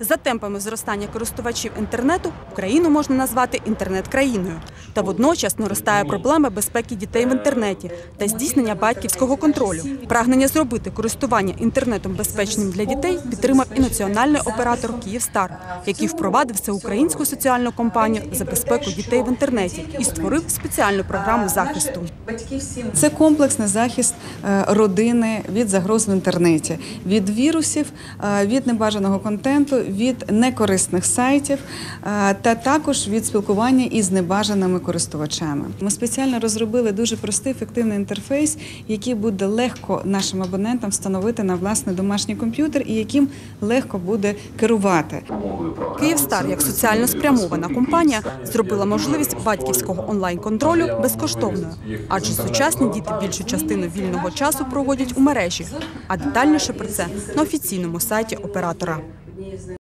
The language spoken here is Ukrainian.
За темпами зростання користувачів інтернету Україну можна назвати інтернет-країною. Та водночас наростає проблема безпеки дітей в інтернеті та здійснення батьківського контролю. Прагнення зробити користування інтернетом безпечним для дітей підтримав і національний оператор Київстар, який впровадив всеукраїнську соціальну кампанію за безпеку дітей в інтернеті і створив спеціальну програму захисту. Це комплексний захист е, родини від загроз в інтернеті, від вірусів, е, від небажаного контенту, від некорисних сайтів е, та також від спілкування із небажаними користувачами. Ми спеціально розробили дуже простий ефективний інтерфейс, який буде легко нашим абонентам встановити на власний домашній комп'ютер і яким легко буде керувати. Київстар, як соціально спрямована компанія, зробила можливість батьківського онлайн-контролю безкоштовною, адже сучасні діти більшу частину вільного часу проводять у мережі. А детальніше про це на офіційному сайті оператора однією з них.